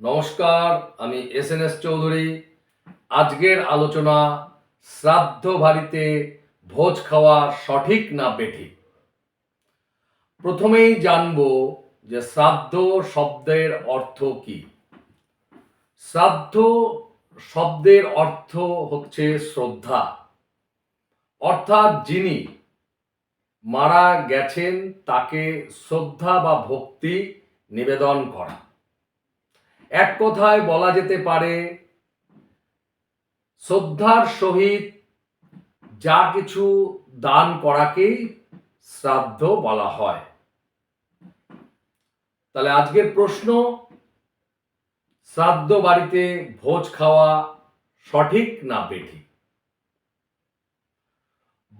নমস্কার, আমি S N S Chowdhury. আজকের আলোচনা, শ্রাদ্ধ বাড়িতে ভোজ খাওয়া সঠিক না বেঠিক? প্রথমেই জানব যে শ্রাদ্ধ শব্দের অর্থ কি। শ্রাদ্ধ শব্দের অর্থ হচ্ছে শ্রদ্ধা। অর্থাৎ যিনি মারা গেছেন, তাকে শ্রদ্ধা বা ভক্তি নিবেদন করা। এক কথায় বলা যেতে পারে, শ্রদ্ধার সহিত যা কিছু দান করাকেই শ্রাদ্ধ বলা হয়। তাহলে আজকের প্রশ্ন, শ্রাদ্ধ বাড়িতে ভোজ খাওয়া সঠিক না বেঠিক?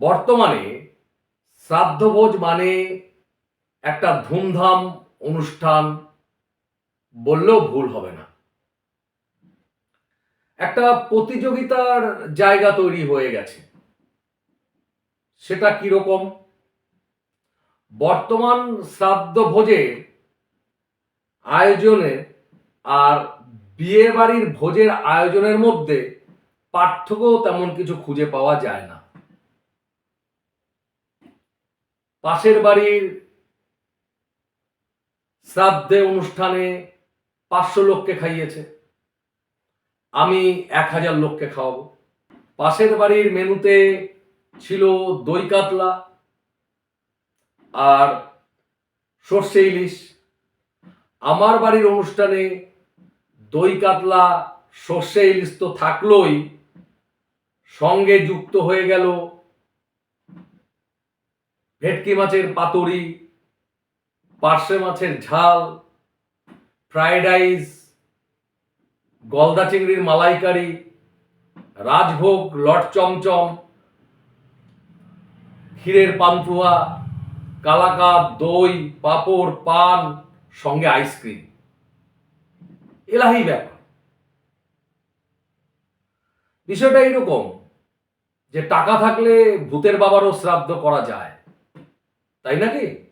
বর্তমানে শ্রাদ্ধভোজ মানে একটা ধুমধাম অনুষ্ঠান বললেও ভুল হবে না। একটা প্রতিযোগিতার জায়গা তৈরি হয়ে গেছে। সেটা কীরকম? বর্তমান শ্রাদ্ধ ভোজে আয়োজনে আর বিয়ে বাড়ির ভোজের আয়োজনের মধ্যে পার্থক্য তেমন কিছু খুঁজে পাওয়া যায় না। পাশের বাড়ির শ্রাদ্ধে অনুষ্ঠানে পাঁচশো লোককে খাইয়েছে। আমি এক হাজার লোককে খাওয়াবো। পাশের বাড়ির মেনুতে ছিল দই কাতলা আর সর্ষে ইলিশ। আমার বাড়ির অনুষ্ঠানে দই কাতলা, সর্ষে ইলিশ তো থাকলোই, সঙ্গে যুক্ত হয়ে গেল ভেটকি মাছের পাতুরি, পার্শে মাছের ঝাল ফ্রাইড রাইস, গলদা চিংড়ির মালাইকারি, রাজভোগ, লট চমচম, ক্ষীরের পান্তুয়া, কালাকাদ, দই, পাঁপড়, পান, সঙ্গে আইসক্রিম। এলাহি ব্যাপার। বিষয়টা এইরকম যে টাকা থাকলে ভূতের বাবারও শ্রাদ্ধ করা যায়। তাই নাকি?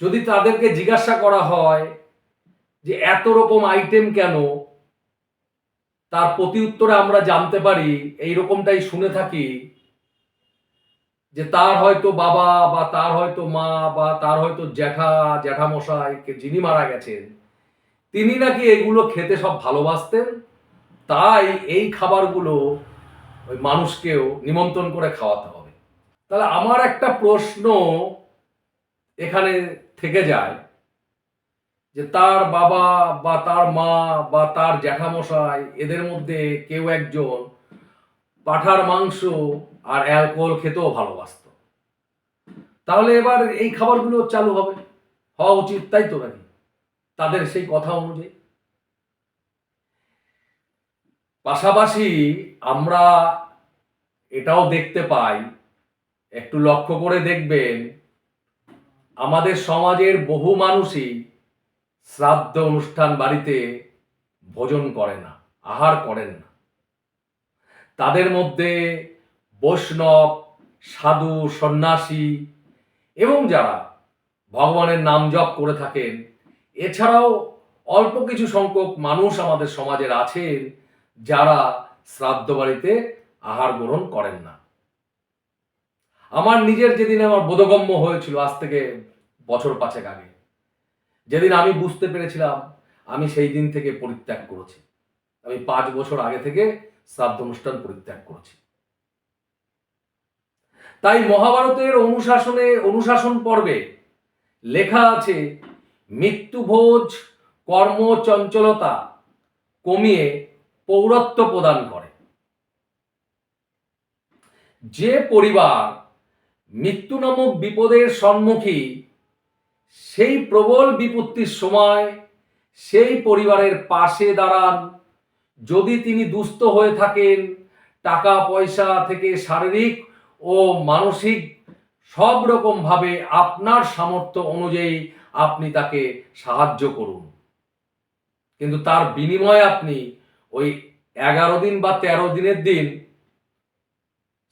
যদি তাদেরকে জিজ্ঞাসা করা হয় যে এত রকম আইটেম কেন, তার প্রতি উত্তরে আমরা জানতে পারি, এই রকমটাই শুনে থাকি যে তার হয়তো বাবা বা তার হয়তো মা বা তার হয়তো জ্যাঠা, জ্যাঠামশাই যিনি মারা গেছেন, তিনি নাকি এগুলো খেতে সব ভালোবাসতেন? তাই এই খাবারগুলো ওই মানুষকেও নিমন্ত্রণ করে খাওয়াতে হবে। তাহলে আমার একটা প্রশ্ন এখানে থেকে যায় যে তার বাবা বা তার মা বা তার জ্যাঠামশাই, এদের মধ্যে কেউ একজন পাঠার মাংস আর অ্যালকোহল খেতেও ভালোবাসত। তাহলে এবার এই খাবারগুলো চালু হবে। হওয়া উচিত, তাই তো নাকি? তাদের সেই কথা অনুযায়ী। পাশাপাশি আমরা এটাও দেখতে পাই, একটু লক্ষ্য করে দেখবেন আমাদের সমাজের বহু মানুষই শ্রাদ্ধ অনুষ্ঠান বাড়িতে ভোজন করে না, আহার করেন না। তাদের মধ্যে বৈষ্ণব, সাধু, সন্ন্যাসী এবং যারা ভগবানের নাম জপ করে থাকেন, এছাড়াও অল্প কিছু সংখ্যক মানুষ আমাদের সমাজের আছেন যারা শ্রাদ্ধ বাড়িতে আহার গ্রহণ করেন না। আমার নিজের যেদিন আমার বোধগম্য হয়েছিল, আজ থেকে বছর পাঁচেক আগে, যেদিন আমি বুঝতে পেরেছিলাম, আমি সেই দিন থেকে পরিত্যাগ করেছি। আমি পাঁচ বছর আগে থেকে শ্রাদ্ধ অনুষ্ঠান পরিত্যাগ করেছি। তাই মহাভারতের অনুশাসনে, অনুশাসন পর্বে লেখা আছে, মৃত্যুভোজ কর্ম চঞ্চলতা কমিয়ে পৌরত্ব প্রদান করে। যে পরিবার মৃত্যু নামক বিপদের সম্মুখী সেই প্রবল বিপত্তির সময় সেই পরিবারের পাশে দাঁড়ান। যদি তিনি দুস্থ হয়ে থাকেন, টাকা, পয়সা থেকে শারীরিক ও মানসিক সব রকম ভাবে আপনার সামর্থ্য অনুযায়ী আপনি তাকে সাহায্য করুন। কিন্তু তার বিনিময়ে আপনি ওই এগারো দিন বা তেরো দিনের দিন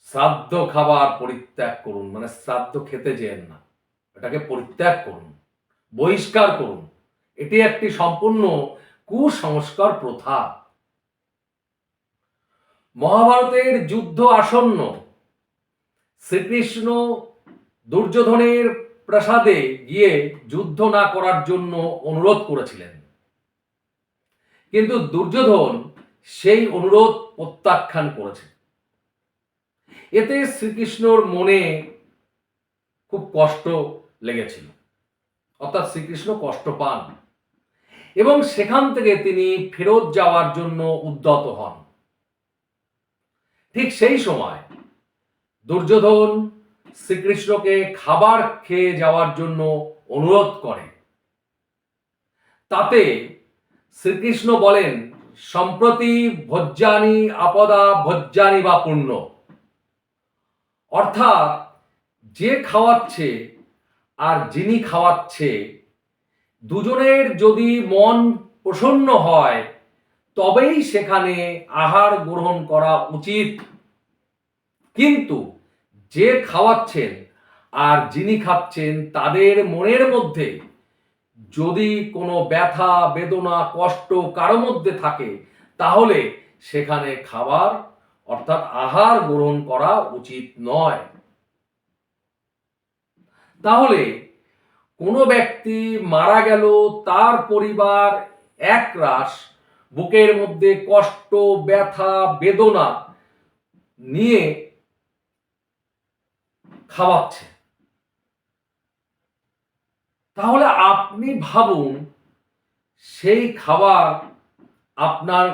শ্রাদ্ধ খাবার পরিত্যাগ করুন মানে শ্রাদ্ধ খেতে যেন না। এটাকে পরিত্যাগ করুন, বহিষ্কার করুন। এটি একটি সম্পূর্ণ কুসংস্কার প্রথা। মহাভারতের যুদ্ধ আসন্ন। শ্রীকৃষ্ণ দুর্যোধনের প্রাসাদে গিয়ে যুদ্ধ না করার জন্য অনুরোধ করেছিলেন। কিন্তু দুর্যোধন সেই অনুরোধ প্রত্যাখ্যান করেছে এতে শ্রীকৃষ্ণর মনে খুব কষ্ট লেগেছিল। অর্থাৎ শ্রীকৃষ্ণ কষ্ট পান এবং সেখান থেকে তিনি ফেরত যাওয়ার জন্য উদ্যত হন। ঠিক সেই সময় দুর্যোধন শ্রীকৃষ্ণকে খাবার খেয়ে যাওয়ার জন্য অনুরোধ করে। তাতে শ্রীকৃষ্ণ বলেন, সম্প্রতি ভোজ্যানি, আপদা ভোজ্যানি বা পুণ্য। অর্থাৎ যে খাওয়াচ্ছে আর যিনি খাওয়াচ্ছে, দুজনের যদি মন প্রসন্ন হয়, তবেই সেখানে আহার গ্রহণ করা উচিত। কিন্তু যে খাওয়াচ্ছেন আর যিনি খাচ্ছেন, তাদের মনের মধ্যে যদি কোনো ব্যথা, বেদনা, কষ্ট কারও মধ্যে থাকে, তাহলে সেখানে খাবার অর্থাৎ আহার গ্রহণ করা উচিত নয়। তাহলে কোনো ব্যক্তি মারা গেল, তার পরিবার এক রাস বুকের মধ্যে কষ্ট, ব্যথা, বেদনা নিয়ে খাওয়াচ্ছে। তাহলে আপনি ভাবুন, সেই খাবার আপনার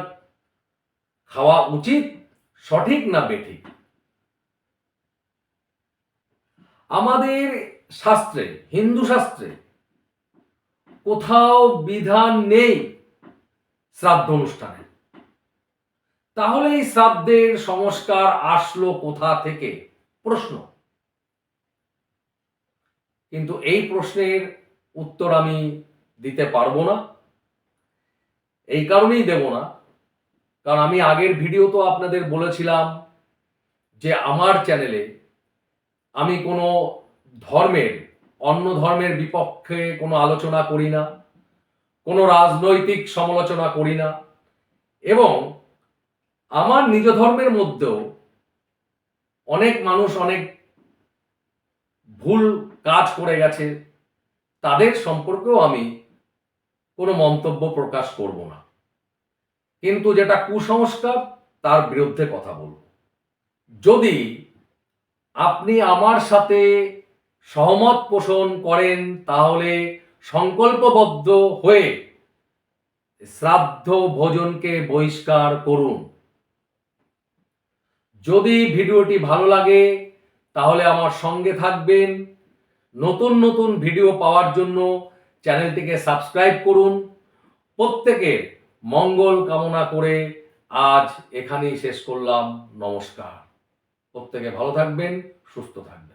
খাওয়া উচিত সঠিক না বেঠিক? আমাদের শাস্ত্রে, হিন্দু শাস্ত্রে কোথাও বিধান নেই শ্রাদ্ধ অনুষ্ঠানে। তাহলে এই শ্রাদ্ধের সংস্কার আসলো কোথা থেকে? প্রশ্ন। কিন্তু এই প্রশ্নের উত্তর আমি দিতে পারব না। এই কারণেই দেব না। কারণ আমি আগের ভিডিও তো আপনাদের বলেছিলাম যে আমার চ্যানেলে আমি কোনো ধর্মের, অন্য ধর্মের বিপক্ষে কোনো আলোচনা করি না, কোনো রাজনৈতিক সমালোচনা করি না। এবং আমার নিজ ধর্মের মধ্যেও অনেক মানুষ অনেক ভুল কাজ করে গেছে, তাদের সম্পর্কেও আমি কোনো মন্তব্য প্রকাশ করব না। কিন্তু যেটা কুসংস্কার, তার বিরুদ্ধে কথা বলব। যদি আপনি আমার সাথে সহমত পোষণ করেন, তাহলে সংকল্পবদ্ধ হয়ে শ্রাদ্ধ ভোজনকে বহিষ্কার করুন। যদি ভিডিওটি ভালো লাগে, তাহলে আমার সঙ্গে থাকবেন। নতুন নতুন ভিডিও পাওয়ার জন্য চ্যানেলটিকে সাবস্ক্রাইব করুন। প্রত্যেকের মঙ্গল কামনা করে আজ এখানেই শেষ করলাম। নমস্কার। প্রত্যেকে ভালো থাকবেন সুস্থ থাকবেন।